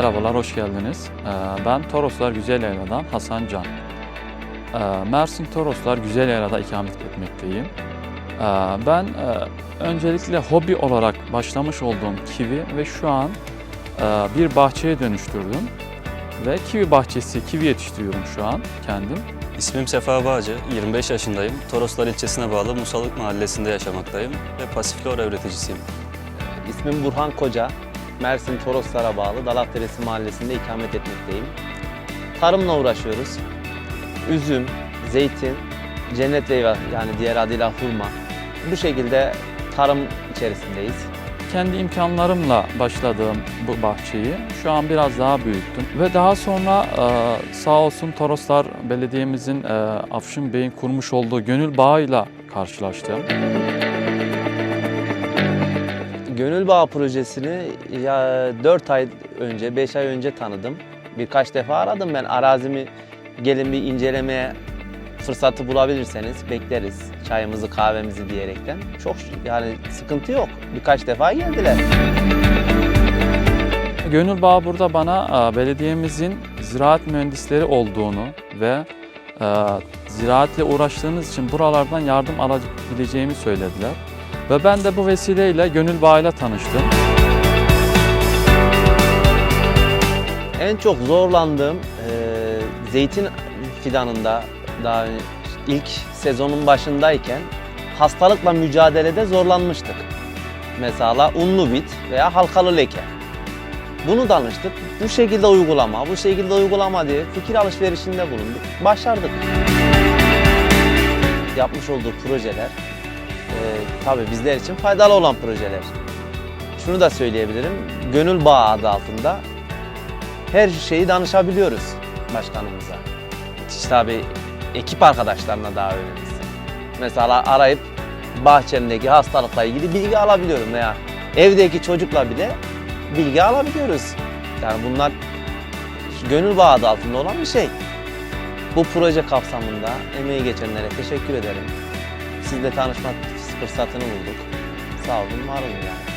Merhabalar, hoş geldiniz. Ee, Ben Toroslar Güzelyayla'dan Hasan Can. Ee, Mersin Toroslar Güzelyayla'da ikamet etmekteyim. Ee, Ben e, öncelikle hobi olarak başlamış olduğum kivi ve şu an e, bir bahçeye dönüştürdüm. Ve kivi bahçesi, kivi yetiştiriyorum şu an kendim. İsmim Sefa Bağcı, 25 yaşındayım. Toroslar ilçesine bağlı Musalık mahallesinde yaşamaktayım ve pasiflora üreticisiyim. İsmim Burhan Koca. Mersin Toroslar'a bağlı Dalakderesi mahallesinde ikamet etmekteyim. Tarımla uğraşıyoruz. Üzüm, zeytin, cennet meyve yani diğer adıyla hurma. Bu şekilde tarım içerisindeyiz. Kendi imkanlarımla başladığım bu bahçeyi şu an biraz daha büyüttüm. Ve daha sonra e, sağ olsun Toroslar Belediye'mizin e, Afşin Bey'in kurmuş olduğu gönül bağıyla karşılaştım. Gönül Bağı projesini ya 4 ay önce, 5 ay önce tanıdım. Birkaç defa aradım ben arazimi gelin bir incelemeye fırsatı bulabilirseniz bekleriz. Çayımızı, kahvemizi diyerekten. Çok yani sıkıntı yok. Birkaç defa geldiler. Gönül Bağı burada bana e, belediyemizin ziraat mühendisleri olduğunu ve e, ziraatle uğraştığınız için buralardan yardım alabileceğimi söylediler. Ve ben de bu vesileyle Gönül Bağı'yla tanıştım. En çok zorlandığım e, zeytin fidanında daha ilk sezonun başındayken hastalıkla mücadelede zorlanmıştık. Mesela unlu bit veya halkalı leke. Bunu danıştık. Bu şekilde uygulama, bu şekilde uygulama diye fikir alışverişinde bulunduk. Başardık. Yapmış olduğu projeler tabii bizler için faydalı olan projeler. Şunu da söyleyebilirim. Gönül Bağı adı altında her şeyi danışabiliyoruz başkanımıza. Tabii ekip arkadaşlarına daha önemlisi. Mesela arayıp bahçemdeki hastalıkla ilgili bilgi alabiliyorum veya evdeki çocukla bile bilgi alabiliyoruz. Yani bunlar gönül bağı adı altında olan bir şey. Bu proje kapsamında emeği geçenlere teşekkür ederim. Sizle tanışma fırsatını bulduk. Sağ olun, var olun yani.